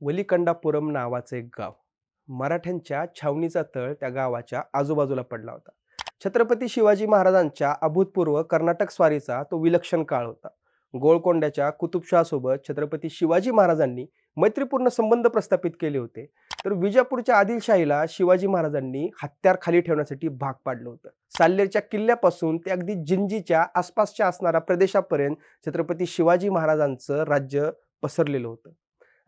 वलिकंडापुरम नावाचं एक गाव. मराठ्यांच्या छावणीचा तळ त्या गावाच्या आजूबाजूला पडला होता. छत्रपती शिवाजी महाराजांच्या अभूतपूर्व कर्नाटक स्वारीचा तो विलक्षण काळ होता. गोळकोंड्याच्या कुतुबशहासोबत छत्रपती शिवाजी महाराजांनी मैत्रीपूर्ण संबंध प्रस्थापित केले होते. तर विजापूरच्या आदिलशाहीला शिवाजी महाराजांनी हत्यार खाली ठेवण्यासाठी भाग पाडलं होतं. साल्लेरच्या किल्ल्यापासून ते अगदी जिंजीच्या आसपासच्या असणाऱ्या प्रदेशापर्यंत छत्रपती शिवाजी महाराजांचं राज्य पसरलेलं होतं.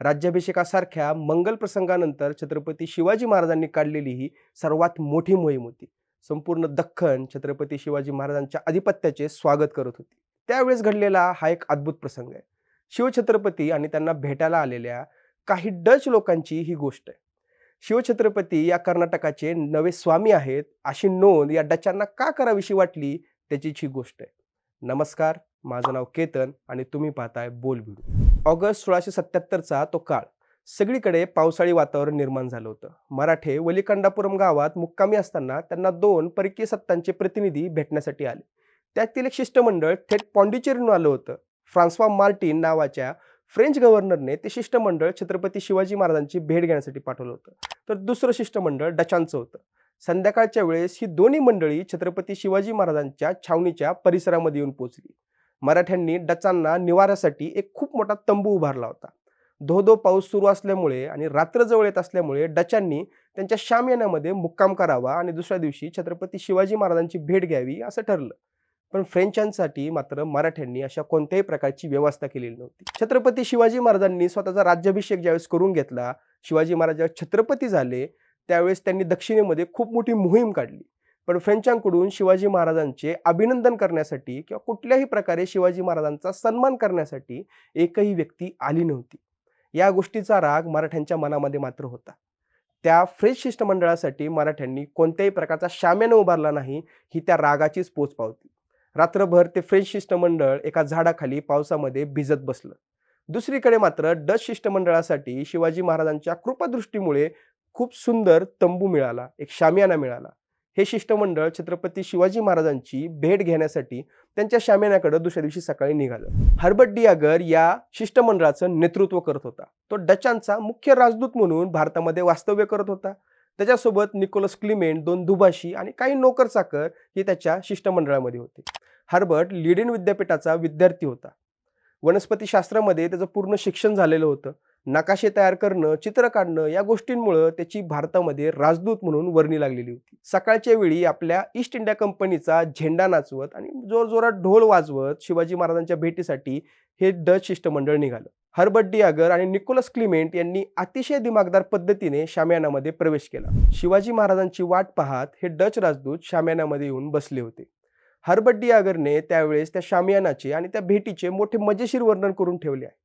राज्याभिषेकासारख्या मंगल प्रसंगानंतर छत्रपती शिवाजी महाराजांनी काढलेली ही सर्वात मोठी मोहीम होती. संपूर्ण दख्खन छत्रपती शिवाजी महाराजांच्या आधिपत्याचे स्वागत करत होती. त्यावेळेस घडलेला हा एक अद्भुत प्रसंग आहे. शिवछत्रपती आणि त्यांना भेटायला आलेल्या काही डच लोकांची ही गोष्ट आहे. शिवछत्रपती या कर्नाटकाचे नवे स्वामी आहेत अशी नोंद या डचांना का करावीशी वाटली त्याचीच ही गोष्ट आहे. नमस्कार माझं नाव केतन आणि तुम्ही पाहताय बोल ऑगस्ट सोळाशे सत्याहत्तरचा तो काळ. सगळीकडे पावसाळी वातावरण निर्माण झालं होतं. मराठे वलिकंडापुरम गावात मुक्कामी असताना त्यांना दोन परकीय सत्तांचे प्रतिनिधी भेटण्यासाठी आले. त्यातील एक शिष्टमंडळ थेट पॉंडिचेरीहून आलं होतं. फ्रान्सवा मार्टिन नावाच्या फ्रेंच गव्हर्नरने ते शिष्टमंडळ छत्रपती शिवाजी महाराजांची भेट घेण्यासाठी पाठवलं होतं. तर दुसरं शिष्टमंडळ डचांचं होतं. संध्याकाळच्या वेळेस ही दोन्ही मंडळी छत्रपती शिवाजी महाराजांच्या छावणीच्या परिसरामध्ये येऊन पोहोचली. मराठ्यांनी डचांना निवाऱ्यासाठी एक खूप मोठा तंबू उभारला होता. धो धो पाऊस सुरू असल्यामुळे आणि रात्र जवळ येत असल्यामुळे डचांनी त्यांच्या शामियानामध्ये मुक्काम करावा आणि दुसऱ्या दिवशी छत्रपती शिवाजी महाराजांची भेट घ्यावी असं ठरलं. पण फ्रेंचांसाठी मात्र मराठ्यांनी अशा कोणत्याही प्रकारची व्यवस्था केलेली नव्हती. छत्रपती शिवाजी महाराजांनी स्वतःचा राज्याभिषेक ज्यावेळेस करून घेतला शिवाजी महाराज ज्यावेळेस छत्रपती झाले त्यावेळेस त्यांनी दक्षिणेमध्ये खूप मोठी मोहीम काढली. पण फ्रेंचांकडून शिवाजी महाराजांचे अभिनंदन करण्यासाठी किंवा कुठल्याही प्रकारे शिवाजी महाराजांचा सन्मान करण्यासाठी एकही व्यक्ती आली नव्हती. या गोष्टीचा राग मराठ्यांच्या मनामध्ये मात्र होता. त्या फ्रेंच शिष्टमंडळासाठी मराठ्यांनी कोणत्याही प्रकारचा शाम्यानं उभारला नाही ही त्या रागाचीच पोच पावती. रात्रभर ते फ्रेंच शिष्टमंडळ एका झाडाखाली पावसामध्ये भिजत बसलं. दुसरीकडे मात्र डच शिष्टमंडळासाठी शिवाजी महाराजांच्या कृपादृष्टीमुळे खूप सुंदर तंबू मिळाला एक शामियाना मिळाला. हे शिष्टमंडळ छत्रपती शिवाजी महाराजांची भेट घेण्यासाठी त्यांच्या शामेनाकडे दुसऱ्या दिवशी सकाळी निघालं. हर्बर्ट डियागर या शिष्टमंडळाचं नेतृत्व करत होता. तो डचांचा मुख्य राजदूत म्हणून भारतामध्ये वास्तव्य करत होता. त्याच्यासोबत निकोलस क्लिमेंट दोन दुभाषी आणि काही नोकर चाकर हे त्याच्या शिष्टमंडळामध्ये होते. हर्बर्ट लिडेन विद्यापीठाचा विद्यार्थी होता. वनस्पतीशास्त्रामध्ये त्याचं पूर्ण शिक्षण झालेलं होतं. नकाशे तयार करणं चित्र काढणं या गोष्टींमुळं त्याची भारतामध्ये राजदूत म्हणून वर्णी लागलेली होती. सकाळच्या वेळी आपल्या ईस्ट इंडिया कंपनीचा झेंडा नाचवत आणि जोरजोरात ढोल वाजवत शिवाजी महाराजांच्या भेटीसाठी हे डच शिष्टमंडळ निघालं. हर्बर्ट डियागर आणि निकोलस क्लिमेंट यांनी अतिशय दिमागदार पद्धतीने शामियानामध्ये प्रवेश केला. शिवाजी महाराजांची वाट पाहत हे डच राजदूत शामियानामध्ये येऊन बसले होते. हर्बर्ट डियागरने त्यावेळेस त्या शामियानाचे आणि त्या भेटीचे मोठे मजेशीर वर्णन करून ठेवले आहे.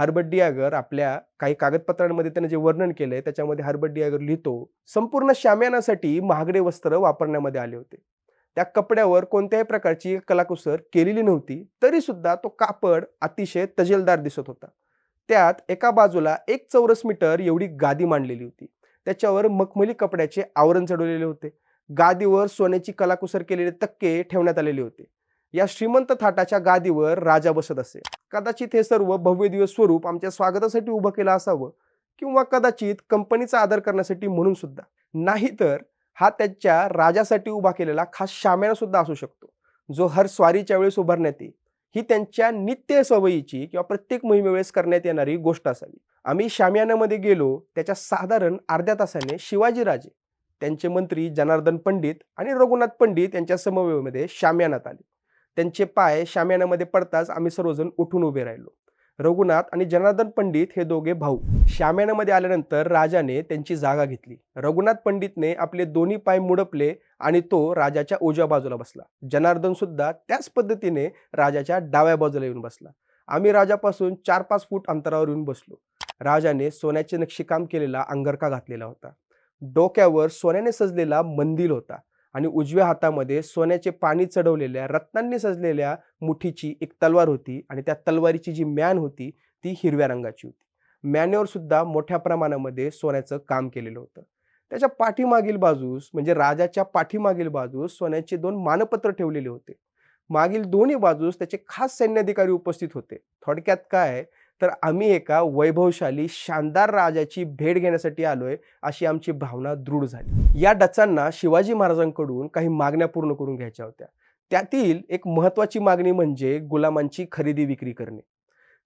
हर्बर्ट डियागर आपल्या काही कागदपत्रांमध्ये त्याने जे वर्णन केलंय त्याच्यामध्ये हर्बर्ट डियागर लिहितो संपूर्ण शामियानासाठी महागडे वस्त्र वापरण्यामध्ये आले होते. त्या कपड्यावर कोणत्याही प्रकारची कलाकुसर केलेली नव्हती तरी सुद्धा तो कापड अतिशय तजेलदार दिसत होता. त्यात एका बाजूला एक चौरस मीटर एवढी गादी मांडलेली होती. त्याच्यावर मखमली कपड्याचे आवरण चढवलेले होते. गादीवर सोन्याची कलाकुसर केलेले तक्के ठेवण्यात आलेले होते. या श्रीमंत थाटाच्या गादीवर राजा बसत असे. कदाचित हे सर्व भव्य दिवस स्वरूप आमच्या स्वागतासाठी उभं केलं असावं किंवा कदाचित कंपनीचा आदर करण्यासाठी म्हणून सुद्धा. नाहीतर हा त्याच्या राजासाठी उभा केलेला खास शाम्याना सुद्धा असू शकतो जो हर स्वारीच्या वेळेस उभारण्यात येईल. ही त्यांच्या नित्य सवयीची किंवा प्रत्येक मोहिमेवेळेस करण्यात येणारी गोष्ट असावी. आम्ही शामियानामध्ये गेलो त्याच्या साधारण अर्ध्या तासाने शिवाजीराजे त्यांचे मंत्री जनार्दन पंडित आणि रघुनाथ पंडित यांच्या समवेमध्ये शामियानात आले. त्यांचे पाय शामियानामध्ये पडताच आम्ही सर्वजण उठून उभे राहिलो. रघुनाथ आणि जनार्दन पंडित हे दोघे भाऊ. शामियानामध्ये आल्यानंतर राजाने त्यांची जागा घेतली. रघुनाथ पंडितने आपले दोन्ही पाय मुडपले आणि तो राजाच्या उजव्या बाजूला बसला. जनार्दन सुद्धा त्याच पद्धतीने राजाच्या डाव्या बाजूला येऊन बसला. आम्ही राजापासून चार पाच फूट अंतरावर येऊन बसलो. राजाने सोन्याचे नक्षीकाम केलेला अंगरखा घातलेला होता. डोक्यावर सोन्याने सजलेला मंदिर होता. आणि उजव्या हातामध्ये सोन्याचे पाणी चढवलेल्या रत्नांनी सजलेल्या मुठीची एक तलवार होती आणि त्या तलवारीची जी म्यान होती ती हिरव्या रंगाची होती. म्यानेवर सुद्धा मोठ्या प्रमाणामध्ये सोन्याचं काम केलेलं होतं. त्याच्या पाठीमागील बाजूस म्हणजे राजाच्या पाठीमागील बाजूस सोन्याचे दोन मानपत्र ठेवलेले होते. मागील दोन्ही बाजूस त्याचे खास सैन्याधिकारी उपस्थित होते. थोडक्यात काय तर आम्ही एका वैभवशाली शानदार राजाची भेट घेण्यासाठी आलोय अशी आमची भावना दृढ झाली. या डचांना शिवाजी महाराजांकडून काही मागण्या पूर्ण करून घ्यायच्या होत्या. त्यातील एक महत्वाची मागणी म्हणजे गुलामांची खरेदी विक्री करणे.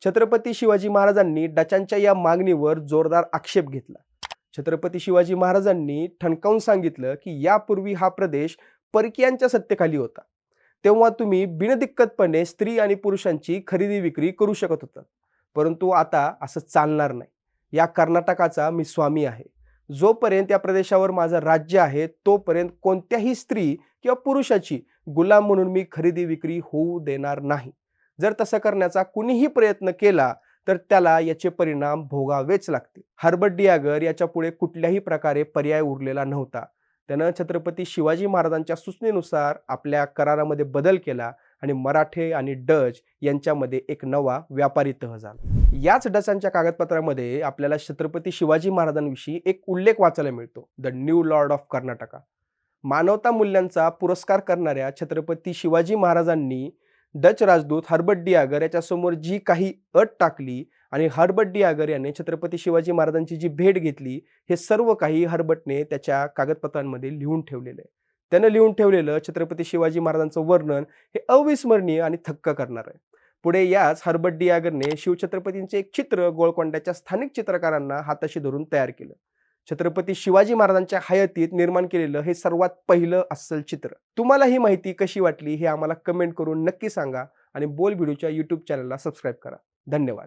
छत्रपती शिवाजी महाराजांनी डचांच्या या मागणीवर जोरदार आक्षेप घेतला. छत्रपती शिवाजी महाराजांनी ठणकावून सांगितलं की यापूर्वी हा प्रदेश परकीयांच्या सत्तेखाली होता. तेव्हा तुम्ही बिनदिक्कतपणे स्त्री आणि पुरुषांची खरेदी विक्री करू शकत होता परंतु आता असं चालणार नाही. या कर्नाटकाचा मी स्वामी आहे. जोपर्यंत या प्रदेशावर माझं राज्य आहे तोपर्यंत कोणत्याही स्त्री किंवा पुरुषाची गुलाम म्हणून मी खरेदी विक्री होऊ देणार नाही. जर तसं करण्याचा कुणीही प्रयत्न केला तर त्याला याचे परिणाम भोगावेच लागतील. हर्बर्ट डियागर याच्यापुढे कुठल्याही प्रकारे पर्याय उरलेला नव्हता. त्यानं छत्रपती शिवाजी महाराजांच्या सूचनेनुसार आपल्या करारामध्ये बदल केला. आणि मराठे आणि डच यांच्यामध्ये एक नवा व्यापारी तह झाला. याच डचांच्या कागदपत्रामध्ये आपल्याला छत्रपती शिवाजी महाराजांविषयी एक उल्लेख वाचायला मिळतो. The new lord of Karnataka मानवता मूल्यांचा पुरस्कार करणाऱ्या छत्रपती शिवाजी महाराजांनी डच राजदूत हर्बर्ट डियागर याच्यासमोर जी काही अट टाकली आणि हर्बर्ट डियागर याने छत्रपती शिवाजी महाराजांची जी भेट घेतली हे सर्व काही हर्बटने त्याच्या कागदपत्रांमध्ये लिहून ठेवलेलं आहे. त्यानं लिहून ठेवलेलं छत्रपती शिवाजी महाराजांचं वर्णन हे अविस्मरणीय आणि थक्क करणार आहे. पुढे याच हर्बर्ट डियागरने शिवछत्रपतींचे एक चित्र गोळकोंड्याच्या स्थानिक चित्रकारांना हाताशी धरून तयार केलं. छत्रपती शिवाजी महाराजांच्या हयातीत निर्माण केलेलं हे सर्वात पहिलं अस्सल चित्र. तुम्हाला ही माहिती कशी वाटली हे आम्हाला कमेंट करून नक्की सांगा आणि बोल व्हिडिओच्या यूट्यूब चॅनलला सबस्क्राईब करा. धन्यवाद.